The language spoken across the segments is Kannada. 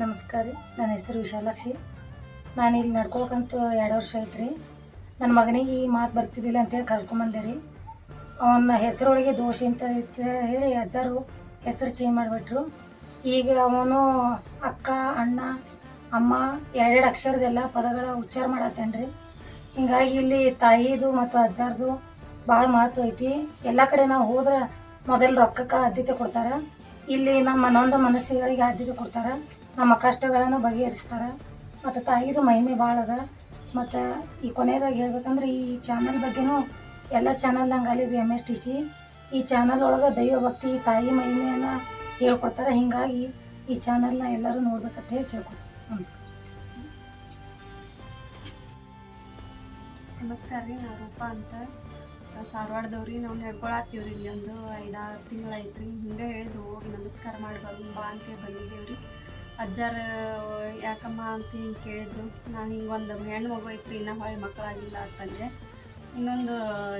ನಮಸ್ಕಾರ ರೀ. ನನ್ನ ಹೆಸರು ವಿಶಾಲಾಕ್ಷಿ. ನಾನು ಇಲ್ಲಿ ನಡ್ಕೊಳಕಂತ ಎರಡು ವರ್ಷ ಆಯ್ತು ರೀ. ನನ್ನ ಮಗನಿಗೆ ಈ ಮಾತು ಬರ್ತಿದ್ದಿಲ್ಲ ಅಂತೇಳಿ ಕರ್ಕೊಂಬಂದೆ ರೀ. ಅವನ ಹೆಸರೊಳಗೆ ದೋಷ ಅಂತ ಐತೆ ಹೇಳಿ ಅಜ್ಜಾರು ಹೆಸರು ಚೇಂಜ್ ಮಾಡಿಬಿಟ್ರು. ಈಗ ಅವನು ಅಕ್ಕ, ಅಣ್ಣ, ಅಮ್ಮ ಎರಡೆರಡು ಅಕ್ಷರದೆಲ್ಲ ಪದಗಳ ಉಚ್ಚಾರ ಮಾಡತ್ತೇನೆ ರೀ. ಹಿಂಗಾಗಿ ಇಲ್ಲಿ ತಾಯಿದು ಮತ್ತು ಅಜ್ಜಾರ್ದು ಭಾಳ ಮಹತ್ವ ಐತಿ. ಎಲ್ಲ ಕಡೆ ನಾವು ಹೋದ್ರೆ ಮೊದಲು ರೊಕ್ಕಕ್ಕೆ ಆದ್ಯತೆ ಕೊಡ್ತಾರೆ. ಇಲ್ಲಿ ನಮ್ಮ ನೊಂದ ಮನಸ್ಸುಗಳಿಗೆ ಆದ್ಯತೆ ಕೊಡ್ತಾರೆ. ನಮ್ಮ ಕಷ್ಟಗಳನ್ನು ಬಗೆಹರಿಸ್ತಾರೆ. ಮತ್ತು ತಾಯಿದು ಮಹಿಮೆ ಭಾಳ ಅದ. ಮತ್ತು ಈ ಕೊನೆಯದಾಗಿ ಹೇಳ್ಬೇಕಂದ್ರೆ ಈ ಚಾನಲ್ ಬಗ್ಗೆನೂ ಎಲ್ಲ ಚಾನಲ್ದಂಗೆ ಅಲ್ಲಿದ್ದು ಎಂ ಎಸ್ ಟಿ ಸಿ ಈ ಚಾನಲ್ ಒಳಗೆ ದೈವ ಭಕ್ತಿ, ತಾಯಿ ಮಹಿಮೆಯನ್ನು ಹೇಳ್ಕೊಡ್ತಾರೆ. ಹೀಗಾಗಿ ಈ ಚಾನಲ್ನ ಎಲ್ಲರೂ ನೋಡ್ಬೇಕಂತ ಹೇಳಿ ಕೇಳ್ಕೊಡ್ತೀನಿ. ನಮಸ್ಕಾರ. ನಮಸ್ಕಾರ ರೀ ನಾನು ರೂಪಾ ಅಂತ. ಸಾರವಾಡದವ್ರಿ ನಾವು ನಡ್ಕೊಳತ್ತೀವ್ರಿ ಇಲ್ಲಿ ಒಂದು ಐದಾರು ತಿಂಗಳು ಐತ್ರಿ ಹಿಂಗೆ ಹೇಳಿದ್ರು, ಹೋಗಿ ನಮಸ್ಕಾರ ಮಾಡಿ ಬಂದು ಬಾ ಅಂತ ಬಂದಿದ್ದೇವ್ರಿ. ಅಜ್ಜಾರ, ಯಾಕಮ್ಮ ಅಂತ ಹಿಂಗೆ ಕೇಳಿದ್ರು. ನಾ ಹಿಂಗೆ ಒಂದು ಹೆಣ್ಣು ಮಗು ಐತ್ರಿ, ಇನ್ನೂ ಹೊಳೆ ಮಕ್ಕಳಾಗಿಲ್ಲ ಅಂತಂದೆ ಇನ್ನೊಂದು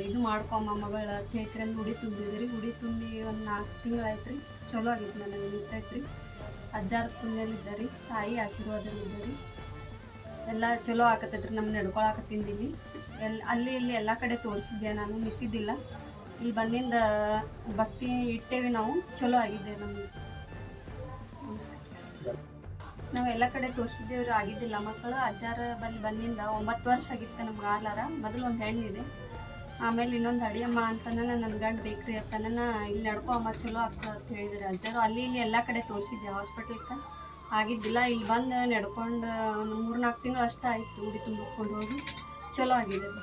ಇದು ಮಾಡ್ಕೊಮ್ಮ ಮಗಳ ಅಂತ ಉಡಿ ತುಂಬಿದ್ರಿ. ಉಡಿ ತುಂಬಿ ಒಂದು ನಾಲ್ಕು ತಿಂಗಳು ಆಯ್ತು ರೀ ಚಲೋ ಆಗಿತ್ತು ನನಗೆ, ನಿಂತೈತ್ರಿ. ಅಜ್ಜಾರ ಪುಣ್ಯಲಿದ್ದಾರೆ ತಾಯಿ ಆಶೀರ್ವಾದಲಿದ್ದಾರೆ ಎಲ್ಲ ಚಲೋ ಆಕತ್ತೈತ್ರಿ ನಮ್ಮ ನಡ್ಕೊಳಕತ್ತಿಂದ ಇಲ್ಲಿ ಎಲ್, ಅಲ್ಲಿ ಇಲ್ಲಿ ಎಲ್ಲ ಕಡೆ ತೋರಿಸಿದ್ದೆ ನಾನು, ಮಿಕ್ಕಿದ್ದಿಲ್ಲ. ಇಲ್ಲಿ ಬಂದಿಂದ ಭಕ್ತಿ ಇಟ್ಟೇವಿ ನಾವು, ಚಲೋ ಆಗಿದೆ ನಮಗೆ ನಾವು ಎಲ್ಲ ಕಡೆ ತೋರಿಸಿದ್ದೇವ್ರು ಆಗಿದ್ದಿಲ್ಲ. ಮಕ್ಕಳು ಅಜ್ಜಾರ ಬಲ್ಲಿ ಬಂದಿಂದ ಒಂಬತ್ತು ವರ್ಷ ಆಗಿತ್ತು ನಮ್ಗೆ ಆಲಾರ ಮೊದಲು ಒಂದು ಹೆಣ್ಣಿದೆ. ಆಮೇಲೆ ಇನ್ನೊಂದು ಅಡಿಯಮ್ಮ ಅಂತನ ನನ್ನ ಗಂಡ ಬೇಕ್ರಿ ಅತ್ತನ ಇಲ್ಲಿ ನಡ್ಕೋ ಅಮ್ಮ ಚಲೋ ಆಗ್ತದೆ ಅಂತ ಹೇಳಿದ್ರು ಅಜ್ಜಾರು. ಅಲ್ಲಿ ಇಲ್ಲಿ ಎಲ್ಲ ಕಡೆ ತೋರಿಸಿದ್ದೆ ಹಾಸ್ಪಿಟಲ್ಗೆ ಆಗಿದ್ದಿಲ್ಲ, ಇಲ್ಲಿ ಬಂದು ನಡ್ಕೊಂಡು ಒಂದು ಮೂರು ನಾಲ್ಕು ತಿಂಗಳು ಅಷ್ಟೇ ಆಯಿತು, ಉಡಿ ತುಂಬಿಸ್ಕೊಂಡು ಹೋಗಿ. चलो आगे देखो।